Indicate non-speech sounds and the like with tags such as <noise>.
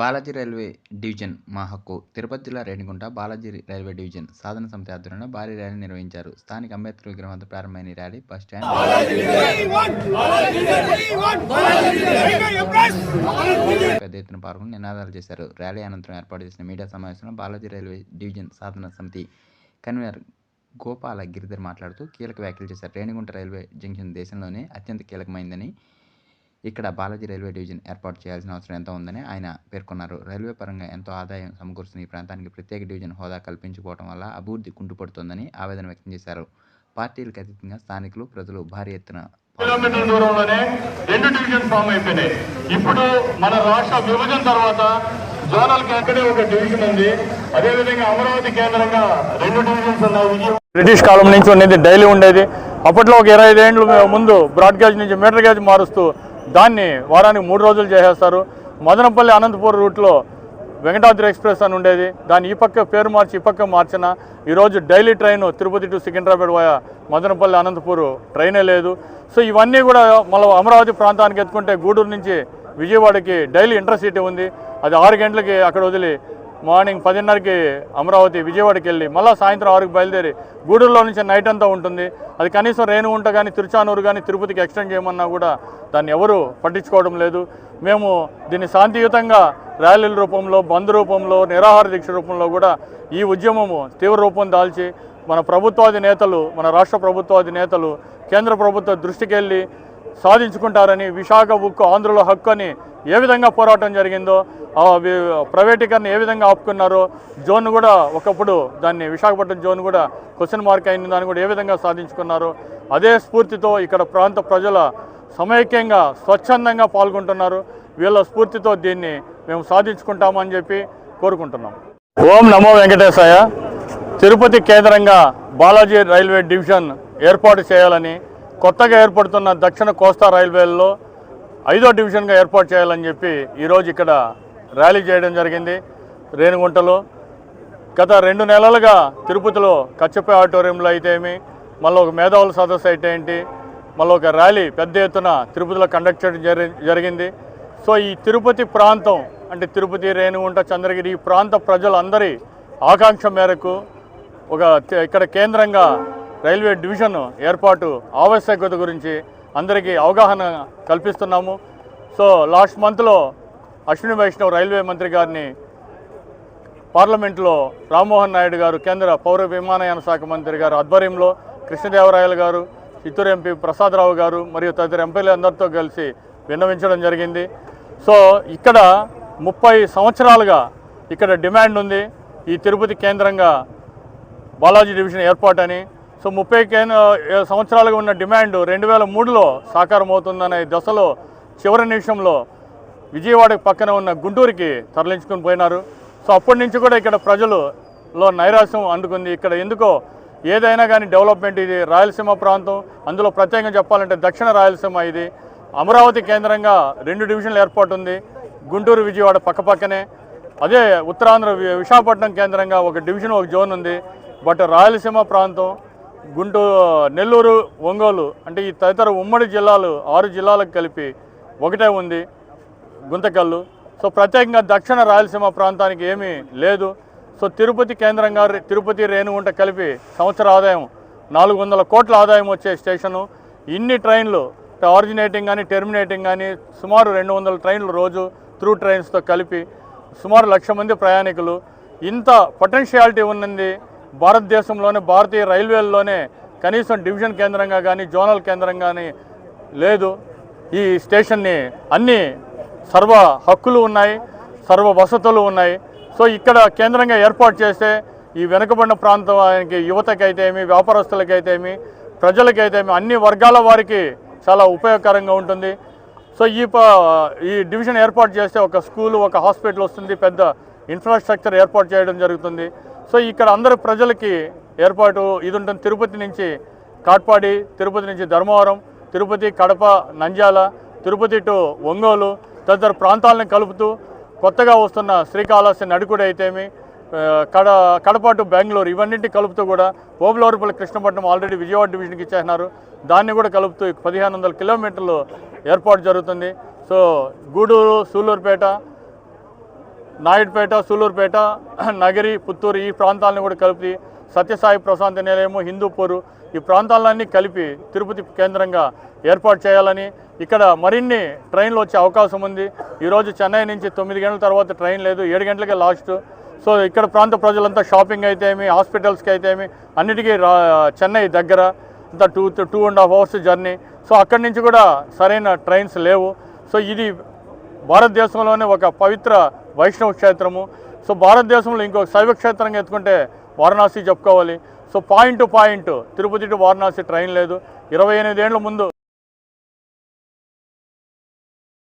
Balaji railway division మా హక్కు తిరుపతి జిల్లా రేణిగుంట బాలాజీ రైల్వే డివిజన్ సాధన సమితి ఆధ్వర్యంలో భారీ ర్యాలీ నిర్వహించారు. స్థానిక అంబేద్కర్ విగ్రహం వద్ద ప్రారంభమైన ర్యాలీ బస్ స్టాండ్ పెద్ద ఎత్తున పాల్గొని నినాదాలు చేశారు. ర్యాలీ అనంతరం ఏర్పాటు చేసిన మీడియా సమావేశంలో బాలాజీ రైల్వే డివిజన్ సాధన సమితి కన్వీనర్ గోపాల గిరిధర్ మాట్లాడుతూ కీలక వ్యాఖ్యలు చేశారు. రేణిగుంట రైల్వే జంక్షన్ దేశంలోనే అత్యంత కీలకమైందని ఇక్కడ బాలాజీ రైల్వే డివిజన్ ఏర్పాటు చేయాల్సిన అవసరం ఎంతో ఉందని ఆయన పేర్కొన్నారు. రైల్వే పరంగా ఎంతో ఆదాయం సమకూరుస్తున్న ఈ ప్రాంతానికి ప్రత్యేక డివిజన్ హోదా కల్పించుకోవడం వల్ల అభివృద్ధి కుంటుపడుతోందని ఆవేదన వ్యక్తం చేశారు. పార్టీలకు అతీతంగా స్థానికులు ప్రజలు భారీ ఎత్తున కిలోమీటర్ల దూరంలోనే రెండు డివిజన్ ఫామ్ అయిపోయినాయి. ఇప్పుడు మన రాష్ట్ర విభజన తర్వాత జోనల్ కేంద్రే ఒక డివిజన్ ఉంది. అదేవిధంగా అమరావతి కేంద్రంగా రెండు డివిజన్స్ ఉన్నాయి. బ్రిటిష్ కాలం నుంచి ఉండేది డైలీ ఉండేది. అప్పట్లో ఒక ఇరవై ఐదేండ్ల ముందు బ్రాడ్ గేజ్ నుంచి మీటర్ గేజ్ మారుస్తూ దాన్ని వారానికి మూడు రోజులు చేసేస్తారు. మదనపల్లి అనంతపూర్ రూట్లో వెంకటాద్రి ఎక్స్ప్రెస్ అని ఉండేది. దాన్ని ఈ పక్క పేరు మార్చి ఈ పక్క మార్చిన ఈరోజు daily train Tirupati to Secunderabad పోయా మదనపల్లి అనంతపూర్ ట్రైనే లేదు. సో ఇవన్నీ కూడా మళ్ళీ అమరావతి ప్రాంతానికి ఎత్తుకుంటే గూడూరు నుంచి విజయవాడకి డైలీ ఇంటర్సిటీ ఉంది. అది ఆరు గంటలకి అక్కడ వదిలి మార్నింగ్ పదిన్నరకి అమరావతి విజయవాడకి వెళ్ళి మళ్ళీ సాయంత్రం ఆరుకి బయలుదేరి గూడూరులో నుంచి నైట్ అంతా ఉంటుంది. అది కనీసం రేణుగుంట కానీ తిరుచానూరు కానీ తిరుపతికి ఎక్స్టెండ్ చేయమన్నా కూడా దాన్ని ఎవరు పట్టించుకోవడం లేదు. మేము దీన్ని శాంతియుతంగా ర్యాలీల రూపంలో బంద్ రూపంలో నిరాహార దీక్ష రూపంలో కూడా ఈ ఉద్యమము తీవ్ర రూపం దాల్చి మన ప్రభుత్వాది నేతలు మన రాష్ట్ర ప్రభుత్వాది నేతలు కేంద్ర ప్రభుత్వ దృష్టికి వెళ్ళి సాధించుకుంటారని విశాఖ ఉక్కు ఆంధ్రుల హక్కు అని ఏ విధంగా పోరాటం జరిగిందో ప్రైవేటీకరణ ఏ విధంగా ఆపుకున్నారో జోన్ కూడా ఒకప్పుడు దాన్ని విశాఖపట్నం జోన్ కూడా క్వశ్చన్ మార్క్ అయిన దాన్ని కూడా ఏ విధంగా సాధించుకున్నారో అదే స్ఫూర్తితో ఇక్కడ ప్రాంత ప్రజల సమైక్యంగా స్వచ్ఛందంగా పాల్గొంటున్నారు. వీళ్ళ స్ఫూర్తితో దీన్ని మేము సాధించుకుంటామని చెప్పి కోరుకుంటున్నాం. ఓం నమో వెంకటేశాయ. తిరుపతి కేంద్రంగా బాలాజీ రైల్వే డివిజన్ ఏర్పాటు చేయాలని కొత్తగా ఏర్పడుతున్న దక్షిణ కోస్తా రైల్వేల్లో ఐదో డివిజన్గా ఏర్పాటు చేయాలని చెప్పి ఈరోజు ఇక్కడ ర్యాలీ చేయడం జరిగింది. రేణుగుంటలో గత రెండు నెలలుగా తిరుపతిలో కచ్చపై ఆడిటోరియంలో అయితే ఏమి మళ్ళీ ఒక మేధావుల సదస్సు అయితే ఏంటి మళ్ళీ ఒక ర్యాలీ పెద్ద ఎత్తున తిరుపతిలో కండక్ట్ చేయడం జరిగింది. సో ఈ తిరుపతి ప్రాంతం అంటే తిరుపతి రేణుగుంట చంద్రగిరి ఈ ప్రాంత ప్రజలందరి ఆకాంక్ష మేరకు ఒక ఇక్కడ కేంద్రంగా రైల్వే డివిజన్ ఏర్పాటు ఆవశ్యకత గురించి అందరికీ అవగాహన కల్పిస్తున్నాము. సో లాస్ట్ మంత్లో అశ్విని వైష్ణవ్ రైల్వే మంత్రి గారిని పార్లమెంట్లో రామ్మోహన్ నాయుడు గారు కేంద్ర పౌర విమానయాన శాఖ మంత్రి గారు ఆధ్వర్యంలో కృష్ణదేవరాయలు గారు చిత్తూరు ఎంపీ ప్రసాదరావు గారు మరియు తదితర ఎంపీలు అందరితో కలిసి విన్నవించడం జరిగింది. సో ఇక్కడ ముప్పై సంవత్సరాలుగా ఇక్కడ డిమాండ్ ఉంది. ఈ తిరుపతి కేంద్రంగా బాలాజీ డివిజన్ అని సో ముప్పై కేంద్ర సంవత్సరాలుగా ఉన్న డిమాండ్ రెండు వేల మూడులో సాకారమవుతుందనే దశలో చివరి నిమిషంలో విజయవాడకు పక్కన ఉన్న గుంటూరుకి తరలించుకుని పోయినారు. సో అప్పటి నుంచి కూడా ఇక్కడ ప్రజలులో నైరాశ్యం అందుకుంది. ఇక్కడ ఎందుకో ఏదైనా కానీ డెవలప్మెంట్ ఇది రాయలసీమ ప్రాంతం. అందులో ప్రత్యేకంగా చెప్పాలంటే దక్షిణ రాయలసీమ ఇది. అమరావతి కేంద్రంగా రెండు డివిజన్లు ఏర్పాటు ఉంది. గుంటూరు విజయవాడ పక్కపక్కనే. అదే ఉత్తరాంధ్ర విశాఖపట్నం కేంద్రంగా ఒక డివిజన్ ఒక జోన్ ఉంది. బట్ రాయలసీమ ప్రాంతం గుంటూరు నెల్లూరు ఒంగోలు అంటే ఈ తదితర ఉమ్మడి జిల్లాలు ఆరు జిల్లాలకు కలిపి ఒకటే ఉంది గుంతకల్లు. సో ప్రత్యేకంగా దక్షిణ రాయలసీమ ప్రాంతానికి ఏమీ లేదు. సో తిరుపతి కేంద్రంగా రే- తిరుపతి రేణుగుంట కలిపి సంవత్సర ఆదాయం నాలుగు వందల కోట్ల ఆదాయం వచ్చే స్టేషను. ఇన్ని ట్రైన్లు ఆరిజినేటింగ్ కానీ టెర్మినేటింగ్ కానీ సుమారు రెండు వందల ట్రైన్లు రోజు త్రూ ట్రైన్స్తో కలిపి సుమారు లక్ష మంది ప్రయాణికులు. ఇంత పొటెన్షియాలిటీ ఉన్నది భారతదేశంలోనే భారతీయ రైల్వేల్లోనే కనీసం డివిజన్ కేంద్రంగా కానీ జోనల్ కేంద్రంగా కానీ లేదు. ఈ స్టేషన్ని అన్ని సర్వ హక్కులు ఉన్నాయి సర్వ వసతులు ఉన్నాయి. సో ఇక్కడ కేంద్రంగా ఏర్పాటు చేస్తే ఈ వెనుకబడిన ప్రాంతానికి యువతకైతేమి వ్యాపారస్తులకైతేమి ప్రజలకైతేమి అన్ని వర్గాల వారికి చాలా ఉపయోగకరంగా ఉంటుంది. సో ఈ ప ఈ డివిజన్ ఏర్పాటు చేస్తే ఒక స్కూల్ ఒక హాస్పిటల్ వస్తుంది పెద్ద ఇన్ఫ్రాస్ట్రక్చర్ ఏర్పాటు చేయడం జరుగుతుంది. సో ఇక్కడ అందరు ప్రజలకి ఏర్పాటు ఇది ఉంటుంది తిరుపతి నుంచి కాట్పాడి తిరుపతి నుంచి ధర్మవరం తిరుపతి కడప నంద్యాల తిరుపతి టు ఒంగోలు తదితర ప్రాంతాలను కలుపుతూ కొత్తగా వస్తున్న శ్రీకాళహస్తి నడుకుడు అయితేమి కడ కడప టు బెంగళూరు ఇవన్నింటి కలుపుతూ కూడా ఓబులవరపల్లి కృష్ణపట్నం ఆల్రెడీ విజయవాడ డివిజన్కి ఇచ్చేసినారు దాన్ని కూడా కలుపుతూ పదిహేను వందల కిలోమీటర్లు ఏర్పాటు జరుగుతుంది. సో గూడూరు సూలూరుపేట నాయుడుపేట సూలూరుపేట <clears throat> నగరి పుత్తూరు ఈ ప్రాంతాలను కూడా కలిపి సత్యసాయి ప్రశాంతి నిలయము హిందూపూరు ఈ ప్రాంతాలన్నీ కలిపి తిరుపతి కేంద్రంగా ఏర్పాటు చేయాలని ఇక్కడ మరిన్ని ట్రైన్లు వచ్చే అవకాశం ఉంది. ఈరోజు చెన్నై నుంచి తొమ్మిది గంటల తర్వాత ట్రైన్ లేదు. ఏడు గంటలకే లాస్ట్. సో ఇక్కడ ప్రాంత ప్రజలంతా షాపింగ్ అయితేమి హాస్పిటల్స్కి అయితేమి అన్నిటికీ చెన్నై దగ్గర అంతా two two and half hours journey. So అక్కడి నుంచి కూడా సరైన ట్రైన్స్ లేవు. సో ఇది భారతదేశంలోనే ఒక పవిత్ర వైష్ణవ క్షేత్రము. సో భారతదేశంలో ఇంకొక శైవ క్షేత్రంగా ఎత్తుకుంటే వారణాసి చెప్పుకోవాలి. So point to point Tirupati to Varanasi train లేదు. ఇరవై ఎనిమిది ఏళ్ళ ముందు